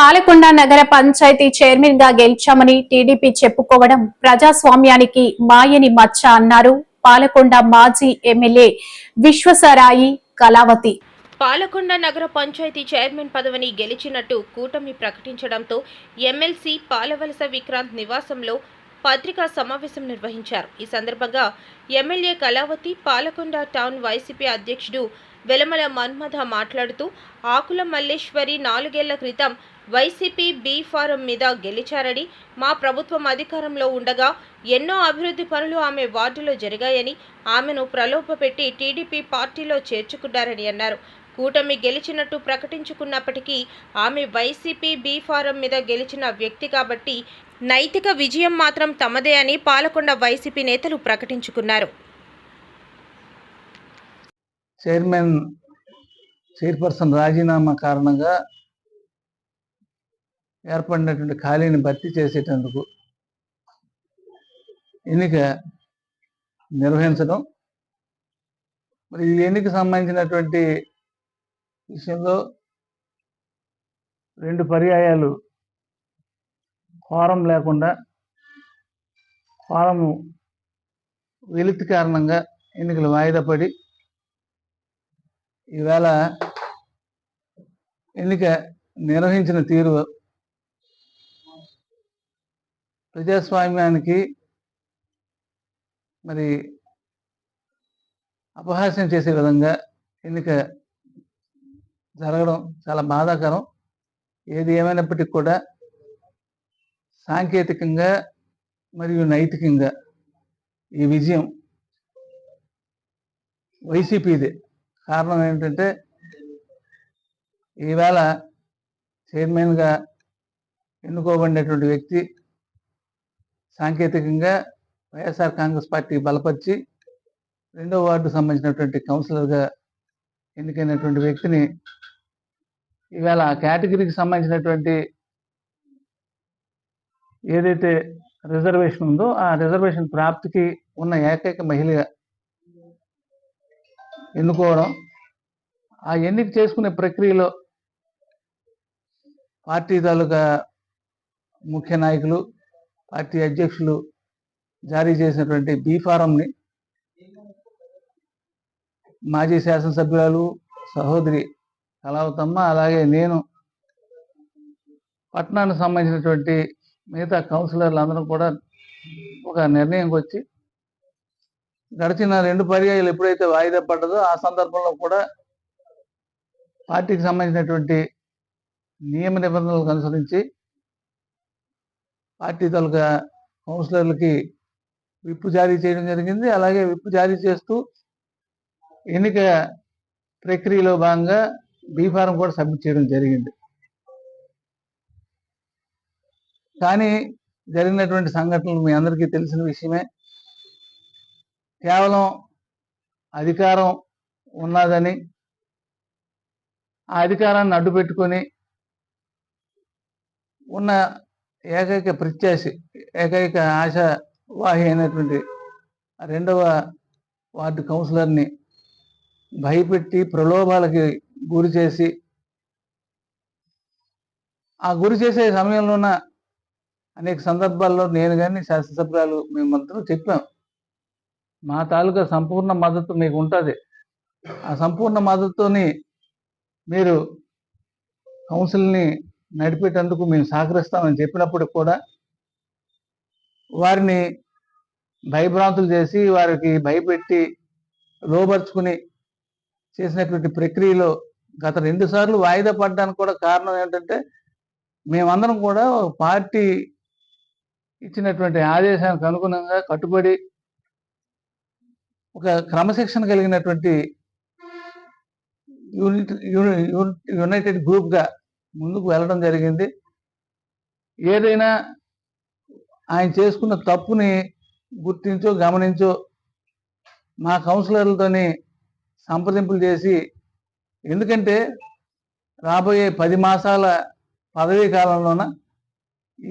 పాలకొండ నగర పంచాయతీ చైర్మన్గా గెలిచామని టీడీపీ చెప్పుకోవడం ప్రజాస్వామ్యానికి మాయని మచ్చ అన్నారు పాలకొండ మాజీ ఎమ్మెల్యే విశ్వసరాయి కళావతి. పాలకొండ నగర పంచాయతీ చైర్మన్ పదవిని గెలిచినట్టు కూటమి ప్రకటించడంతో ఎమ్మెల్సీ పాలవలస విక్రాంత్ నివాసంలో పత్రికా సమావేశం నిర్వహించారు. ఈ సందర్భంగా MLA Kalavathi Palakonda town YCP అధ్యక్షుడు వెలమల మన్మథ మాట్లాడుతూ ఆకుల మల్లేశ్వరి నాలుగేళ్ళ క్రితం వైసీపీ బీ ఫారం మీద గెలిచారని మా ప్రభుత్వం అధికారంలో ఉండగా ఎన్నో అభివృద్ధి పనులు ఆమె వార్డులో జరిగాయని ఆమెను ప్రలోభపెట్టి టీడీపీ పార్టీలో చేర్చుకున్నారని అన్నారు. కూటమి గెలిచినట్టు ప్రకటించుకున్నప్పటికీ ఆమె వైసీపీ బీ ఫారం మీద గెలిచిన వ్యక్తి కాబట్టి నైతిక విజయం మాత్రం తమదే అని పాలకొండ వైసీపీ నేతలు ప్రకటించుకున్నారు. చైర్మన్ చైర్పర్సన్ రాజీనామా కారణంగా ఏర్పడినటువంటి ఖాళీని భర్తీ చేసేటందుకు ఎన్నిక నిర్వహించడం. మరి ఈ ఎన్నిక సంబంధించినటువంటి విషయంలో రెండు పర్యాయాలు ఫారం లేకుండా ఫారం వెలితి కారణంగా ఎన్నికలు వాయిదా పడి ఈవేళ ఎన్నిక నిర్వహించిన తీరు ప్రజాస్వామ్యానికి మరి అపహాస్యం చేసే విధంగా ఎన్నిక జరగడం చాలా బాధాకరం. ఏది ఏమైనప్పటికీ కూడా సాంకేతికంగా మరియు నైతికంగా ఈ విజయం వైసీపీదే. కారణం ఏంటంటే ఈవేళ చైర్మన్గా ఎన్నుకోబడినటువంటి వ్యక్తి సాంకేతికంగా వైఎస్ఆర్ కాంగ్రెస్ పార్టీ బలపరిచి రెండో వార్డు సంబంధించినటువంటి కౌన్సిలర్గా ఎన్నికైనటువంటి వ్యక్తిని ఈవేళ ఆ కేటగిరీకి సంబంధించినటువంటి ఏదైతే రిజర్వేషన్ ఉందో ఆ రిజర్వేషన్ ప్రాప్తికి ఉన్న ఏకైక మహిళగా ఎన్నుకోవడం ఆ ఎన్నిక చేసుకునే ప్రక్రియలో పార్టీ తాలూకా ముఖ్య నాయకులు పార్టీ అధ్యక్షులు జారీ చేసినటువంటి బీ ఫారంని మాజీ శాసనసభ్యురాలు సహోదరి కళావతమ్మ అలాగే నేను పట్టణానికి సంబంధించినటువంటి మిగతా కౌన్సిలర్లు అందరం కూడా ఒక నిర్ణయంకి వచ్చి గడిచిన రెండు పర్యాయాలు ఎప్పుడైతే వాయిదా పడ్డదో ఆ సందర్భంలో కూడా పార్టీకి సంబంధించినటువంటి నియమ నిబంధనలకు అనుసరించి పార్టీ తాలూకా కౌన్సిలర్లకి విప్పు జారీ చేయడం జరిగింది. అలాగే విప్పు జారీ చేస్తూ ఎన్నిక ప్రక్రియలో భాగంగా బీఫారం కూడా సబ్మిట్ చేయడం జరిగింది. కానీ జరిగినటువంటి సంఘటనలు మీ అందరికీ తెలిసిన విషయమే. కేవలం అధికారం ఉన్నదని ఆ అధికారాన్ని అడ్డు పెట్టుకొని ఉన్న ఏకైక ప్రత్యాశి ఏకైక ఆశావాహి అయినటువంటి రెండవ వార్డు కౌన్సిలర్ని భయపెట్టి ప్రలోభాలకి గురి చేసి ఆ గురి చేసే సమయంలోన అనేక సందర్భాల్లో నేను కానీ శాసనసభ్యురాలు మేమందరం చెప్పాం. మా తాలూకా సంపూర్ణ మద్దతు మీకు ఉంటుంది ఆ సంపూర్ణ మద్దతుని మీరు కౌన్సిల్ని నడిపేటందుకు మేము సహకరిస్తామని చెప్పినప్పుడు కూడా వారిని భయభ్రాంతులు చేసి వారికి భయపెట్టి లోబర్చుకుని చేసినటువంటి ప్రక్రియలో గత రెండు సార్లు వాయిదా పడడానికి కూడా కారణం ఏంటంటే మేమందరం కూడా ఒక పార్టీ ఇచ్చినటువంటి ఆదేశానికి అనుగుణంగా కట్టుబడి ఒక క్రమశిక్షణ కలిగినటువంటి యూనిట్ యునైటెడ్ గ్రూప్గా ముందుకు వెళ్ళడం జరిగింది. ఏదైనా ఆయన చేసుకున్న తప్పుని గుర్తించో గమనించో మా కౌన్సిలర్లతోని సంప్రదింపులు చేసి ఎందుకంటే రాబోయే పది మాసాల పదవీ కాలంలోన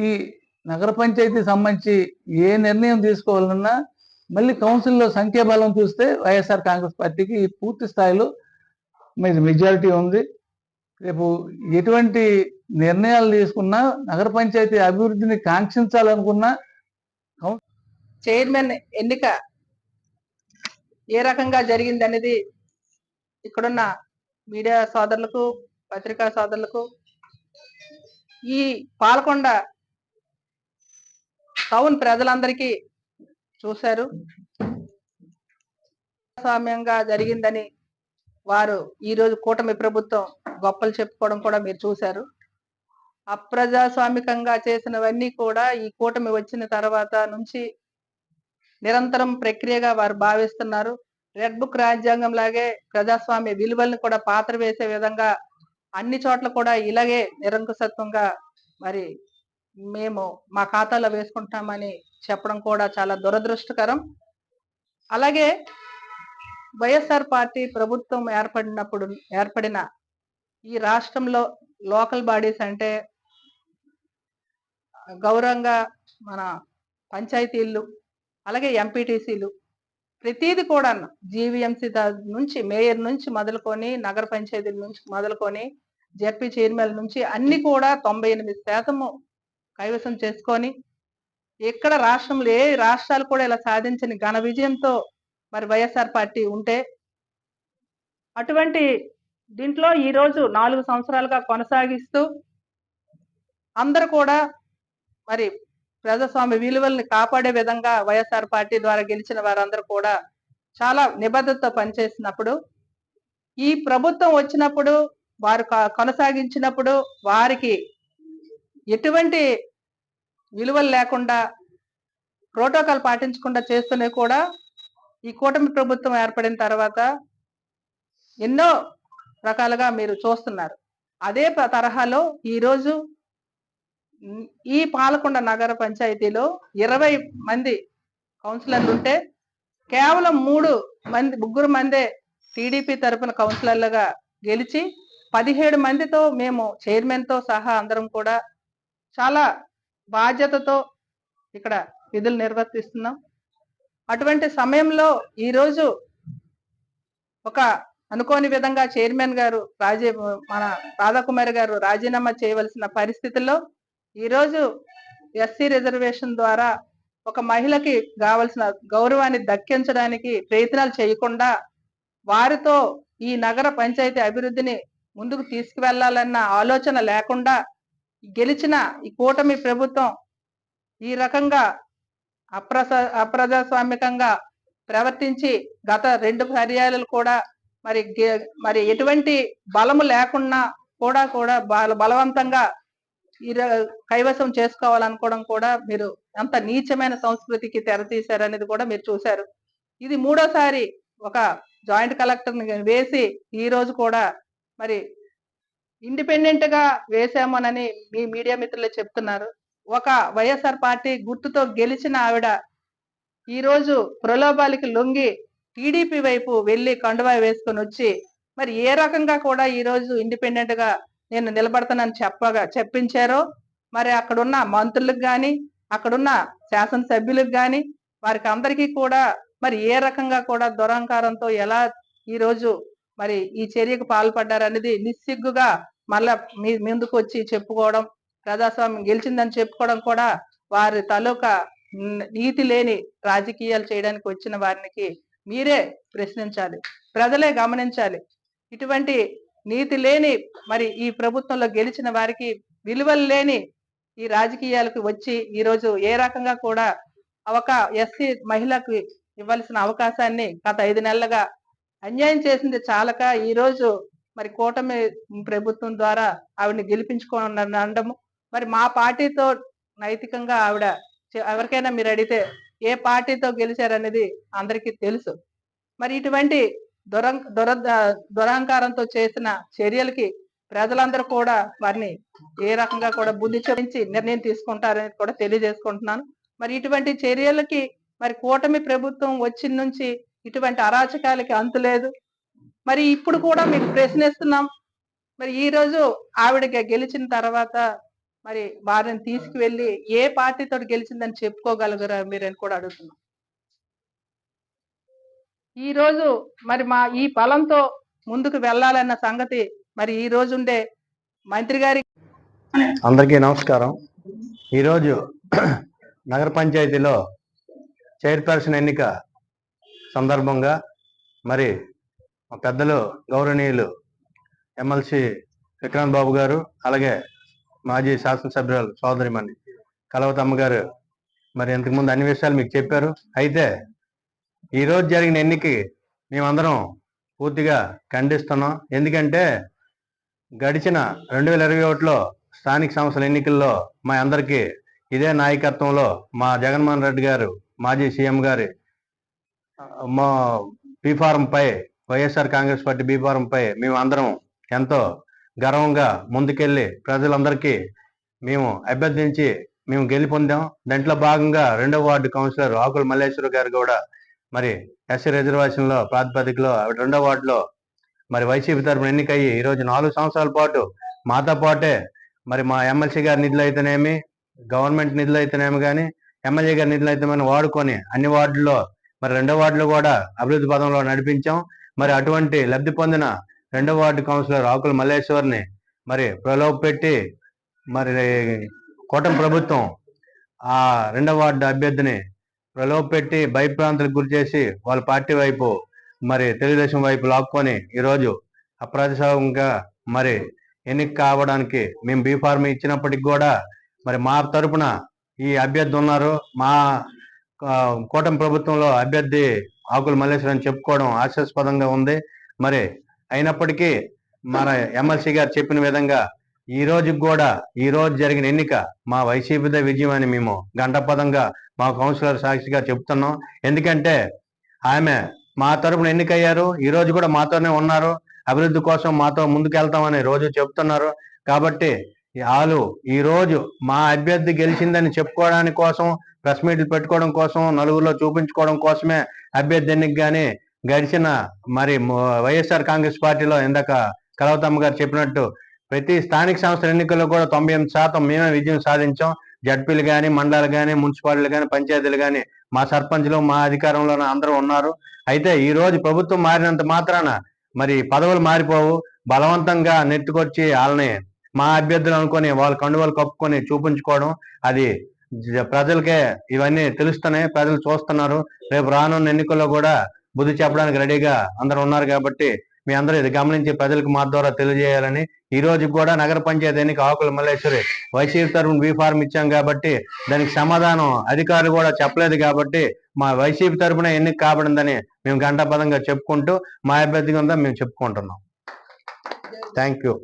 ఈ నగర పంచాయతీ సంబంధించి ఏ నిర్ణయం తీసుకోవాలన్నా మళ్ళీ కౌన్సిల్లో సంఖ్యాబలం చూస్తే వైఎస్ఆర్ కాంగ్రెస్ పార్టీకి పూర్తి స్థాయిలో మీద మెజారిటీ ఉంది. రేపు ఎటువంటి నిర్ణయాలు తీసుకున్నా నగర పంచాయతీ అభివృద్ధిని కాంక్షించాలనుకున్నా చైర్మన్ ఎన్నిక ఏ రకంగా జరిగింది అనేది ఇక్కడున్న మీడియా సోదరులకు పత్రికా సోదరులకు ఈ పాలకొండ టౌన్ ప్రజలందరికీ చూశారు. ప్రజాస్వామ్యంగా జరిగిందని వారు ఈ రోజు కూటమి ప్రభుత్వం గొప్పలు చెప్పుకోవడం కూడా మీరు చూశారు. అప్రజాస్వామికంగా చేసినవన్నీ కూడా ఈ కూటమి వచ్చిన తర్వాత నుంచి నిరంతరం ప్రక్రియగా వారు భావిస్తున్నారు. రెడ్ బుక్ రాజ్యాంగం లాగే ప్రజాస్వామ్య విలువలను కూడా పాత్ర వేసే విధంగా అన్ని చోట్ల కూడా ఇలాగే నిరంకుశత్వంగా మరి మేము మా ఖాతాలో వేసుకుంటామని చెప్పడం కూడా చాలా దురదృష్టకరం. అలాగే వైఎస్ఆర్ పార్టీ ప్రభుత్వం ఏర్పడినప్పుడు ఏర్పడిన ఈ రాష్ట్రంలో లోకల్ బాడీస్ అంటే గౌరవంగా మన పంచాయతీలు అలాగే ఎంపీటీసీలు ప్రతిదీ కూడా జీవీఎంసీ నుంచి మేయర్ నుంచి మొదలుకొని నగర పంచాయతీల నుంచి మొదలుకొని జెడ్పీ చైర్మన్ నుంచి అన్ని కూడా తొంభై ఎనిమిది శాతము కైవసం చేసుకొని ఎక్కడ రాష్ట్రంలో ఏ రాష్ట్రాలు కూడా ఇలా సాధించని ఘన విజయంతో మరి వైఎస్ఆర్ పార్టీ ఉంటే అటువంటి దీంట్లో ఈ రోజు నాలుగు సంవత్సరాలుగా కొనసాగిస్తూ అందరూ కూడా మరి ప్రజాస్వామ్య విలువల్ని కాపాడే విధంగా వైఎస్ఆర్ పార్టీ ద్వారా గెలిచిన వారందరూ కూడా చాలా నిబద్ధతతో పనిచేసినప్పుడు ఈ ప్రభుత్వం వచ్చినప్పుడు వారు కొనసాగించినప్పుడు వారికి ఎటువంటి విలువలు లేకుండా ప్రోటోకాల్ పాటించకుండా చేస్తూనే కూడా ఈ కూటమి ప్రభుత్వం ఏర్పడిన తర్వాత ఎన్నో రకాలుగా మీరు చూస్తున్నారు. అదే తరహాలో ఈరోజు ఈ పాలకొండ నగర పంచాయతీలో ఇరవై మంది కౌన్సిలర్లు ఉంటే కేవలం మూడు మంది ముగ్గురు మందే టీడీపీ తరపున కౌన్సిలర్లుగా గెలిచి పదిహేడు మందితో మేము చైర్మన్తో సహా అందరం కూడా చాలా బాధ్యతతో ఇక్కడ విధులు నిర్వర్తిస్తున్నాం. అటువంటి సమయంలో ఈరోజు ఒక అనుకోని విధంగా చైర్మన్ గారు రాజే మన రాధాకుమారి గారు రాజీనామా చేయవలసిన పరిస్థితుల్లో ఈరోజు ఎస్సీ రిజర్వేషన్ ద్వారా ఒక మహిళకి కావలసిన గౌరవాన్ని దక్కించడానికి ప్రయత్నాలు చేయకుండా వారితో ఈ నగర పంచాయతీ అభివృద్ధిని ముందుకు తీసుకువెళ్ళాలన్న ఆలోచన లేకుండా గెలిచిన ఈ కూటమి ప్రభుత్వం ఈ రకంగా అప్రస అప్రజాస్వామికంగా ప్రవర్తించి గత రెండు పర్యాయాలు కూడా మరి మరి ఎటువంటి బలము లేకుండా కూడా కూడా బల బలవంతంగా ఈ కైవసం చేసుకోవాలనుకోవడం కూడా మీరు ఎంత నీచమైన సంస్కృతికి తెరతీశారనేది కూడా మీరు చూశారు. ఇది మూడోసారి ఒక జాయింట్ కలెక్టర్ని వేసి ఈ రోజు కూడా మరి ఇండిపెండెంట్గా వేసామోనని మీ మీడియా మిత్రులు చెప్తున్నారు. ఒక వైఎస్ఆర్ పార్టీ గుర్తుతో గెలిచిన ఆవిడ ఈ రోజు ప్రలోభాలకి లొంగి టీడీపీ వైపు వెళ్ళి కండువా వేసుకొని వచ్చి మరి ఏ రకంగా కూడా ఈ రోజు ఇండిపెండెంట్గా నేను నిలబడతానని చెప్పగా చెప్పించారో మరి అక్కడున్న మంత్రులకు గాని అక్కడున్న శాసనసభ్యులకు గాని వారికి అందరికీ కూడా మరి ఏ రకంగా కూడా దురహంకారంతో ఎలా ఈ రోజు మరి ఈ చర్యకు పాల్పడ్డారనేది నిస్సిగ్గుగా మళ్ళా మీ ముందుకు వచ్చి చెప్పుకోవడం ప్రజాస్వామ్యం గెలిచిందని చెప్పుకోవడం కూడా వారి తాలూకా నీతి లేని రాజకీయాలు చేయడానికి వచ్చిన వారికి మీరే ప్రశ్నించాలి. ప్రజలే గమనించాలి. ఇటువంటి నీతి లేని మరి ఈ ప్రభుత్వంలో గెలిచిన వారికి విలువలు లేని ఈ రాజకీయాలకు వచ్చి ఈ రోజు ఏ రకంగా కూడా ఒక ఎస్సీ మహిళకు ఇవ్వాల్సిన అవకాశాన్ని గత ఐదు నెలలుగా అన్యాయం చేసింది చాలక ఈ రోజు మరి కూటమి ప్రభుత్వం ద్వారా ఆవిడని గెలిపించుకోవాలని అనడము. మరి మా పార్టీతో నైతికంగా ఆవిడ ఎవరికైనా మీరు అడిగితే ఏ పార్టీతో గెలిచారనేది అందరికీ తెలుసు. మరి ఇటువంటి దురం దుర దురహంకారంతో చేసిన చర్యలకి ప్రజలందరూ కూడా వారిని ఏ రకంగా కూడా బుద్ధి చెల్లించి నిర్ణయం తీసుకుంటారని కూడా తెలియజేసుకుంటున్నాను. మరి ఇటువంటి చర్యలకి మరి కూటమి ప్రభుత్వం వచ్చిన నుంచి ఇటువంటి అరాచకాలకి అంతు లేదు మరి ఇప్పుడు కూడా మీకు ప్రశ్నిస్తున్నాం. మరి ఈ రోజు ఆవిడ గెలిచిన తర్వాత మరి వారిని తీసుకువెళ్ళి ఏ పార్టీతో గెలిచిందని చెప్పుకోగలగరా మీరని కూడా అడుగుతున్నాం. ఈ రోజు మరి మా ఈ బలంతో ముందుకు వెళ్ళాలన్న సంగతి మరి ఈ రోజు ఉండే మంత్రి గారి అందరికీ నమస్కారం. ఈరోజు నగర పంచాయతీలో చైర్పర్సన్ ఎన్నిక సందర్భంగా మరి పెద్దలు గౌరవనీయులు ఎమ్మెల్సీ విక్రాంత్ బాబు గారు అలాగే మాజీ శాసనసభ్యురాలు సోదరిమణి కలవతమ్మ గారు. మరి ఇంతకుముందు అన్ని విషయాలు మీకు చెప్పారు. అయితే ఈరోజు జరిగిన ఎన్నిక మేమందరం పూర్తిగా ఖండిస్తున్నాం. ఎందుకంటే గడిచిన రెండు వేల ఇరవై ఒకటిలో స్థానిక సంస్థల ఎన్నికల్లో మా అందరికీ ఇదే నాయకత్వంలో మా జగన్మోహన్ రెడ్డి గారు మాజీ సీఎం గారి మా బీఫారం పై వైఎస్ఆర్ కాంగ్రెస్ పార్టీ బీఫారంపై మేము అందరం ఎంతో గర్వంగా ముందుకెళ్ళి ప్రజలందరికీ మేము అభ్యర్థించి మేము గెలుపొందాం. దాంట్లో భాగంగా రెండవ వార్డు కౌన్సిలర్ ఆకుల మల్లేశ్వర గారు కూడా మరి ఎస్సీ రిజర్వేషన్లో ప్రాతిపదికలో ఆవిడ రెండవ వార్డులో మరి వైసీపీ తరఫున ఎన్నికయ్యి ఈ రోజు నాలుగు సంవత్సరాల పాటు మాతో పాటే మరి మా ఎమ్మెల్సీ గారి నిధులు అయితేనేమి గవర్నమెంట్ నిధులు అయితేనేమి కానీ ఎమ్మెల్యే గారి నిధులు అయితేనేమి వాడుకొని అన్ని వార్డుల్లో మరి రెండో వార్డులో కూడా అభివృద్ధి పదంలో నడిపించాం. మరి అటువంటి లబ్ధి పొందిన రెండవ వార్డు కౌన్సిలర్ ఆకుల మల్లేశ్వర్ని మరి ప్రలోభ పెట్టి మరి కూటమి ప్రభుత్వం ఆ రెండవ వార్డు అభ్యర్థిని ప్రలోభ పెట్టి భయప్రాంతాలకు గురి చేసి వాళ్ళ పార్టీ వైపు మరి తెలుగుదేశం వైపు లాక్కొని ఈరోజు అప్రతిసారంగా మరి ఎన్నిక కావడానికి మేము బీఫార్మ్ ఇచ్చినప్పటికి కూడా మరి మా తరపున ఈ అభ్యర్థి ఉన్నారు. మా ఆ, కూటమి ప్రభుత్వంలో అభ్యర్థి ఆకుల మల్లేశ్వరం అని చెప్పుకోవడం హాస్యాస్పదంగా ఉంది. మరి అయినప్పటికీ మన ఎమ్మెల్సీ గారు చెప్పిన విధంగా ఈ రోజుకి కూడా ఈ రోజు జరిగిన ఎన్నిక మా వైసీపీదే విజయం అని మేము గంటపదంగా మా కౌన్సిలర్ సాక్షిగా చెప్తున్నాం. ఎందుకంటే ఆమె మా తరపున ఎన్నికయ్యారు. ఈ రోజు కూడా మాతోనే ఉన్నారు. అభివృద్ధి కోసం మాతో ముందుకు వెళ్తామని రోజు చెప్తున్నారు. కాబట్టి వాళ్ళు ఈ రోజు మా అభ్యర్థి గెలిచిందని చెప్పుకోవడానికి కోసం ప్రెస్ మీట్లు పెట్టుకోవడం కోసం నలుగురిలో చూపించుకోవడం కోసమే అభ్యర్థి ఎన్నిక కానీ గడిచిన మరి వైఎస్ఆర్ కాంగ్రెస్ పార్టీలో ఇందాక కలవతమ్మ గారు చెప్పినట్టు ప్రతి స్థానిక సంస్థల ఎన్నికల్లో కూడా తొంభై ఎనిమిది శాతం మేమే విజయం సాధించాం. జడ్పీలు కానీ మండలాలు కానీ మున్సిపాలిటీలు కానీ పంచాయతీలు కానీ మా సర్పంచ్లు మా అధికారంలో అందరూ ఉన్నారు. అయితే ఈ రోజు ప్రభుత్వం మారినంత మాత్రాన మరి పదవులు మారిపోవు. బలవంతంగా నెట్టుకొచ్చి వాళ్ళని మా అభ్యర్థులు అనుకొని వాళ్ళ కండువాలు కప్పుకొని చూపించుకోవడం అది ప్రజలకే ఇవన్నీ తెలుస్తున్నాయి ప్రజలు చూస్తున్నారు. రేపు రానున్న ఎన్నికల్లో కూడా బుద్ధి చెప్పడానికి రెడీగా అందరూ ఉన్నారు కాబట్టి మీ అందరూ ఇది గమనించి ప్రజలకు మా ద్వారా తెలియజేయాలని. ఈ రోజు కూడా నగర పంచాయతీ ఎన్నిక ఆకుల మల్లేశ్వరి వైసీపీ తరఫున బీ ఫార్మ్ ఇచ్చాం కాబట్టి దానికి సమాధానం అధికారులు కూడా చెప్పలేదు కాబట్టి మా వైసీపీ తరఫున ఎన్నిక కాబడిందని మేము గంటాపదంగా చెప్పుకుంటూ మా అభ్యర్థిగా ఉందా మేము చెప్పుకుంటున్నాం. Thank you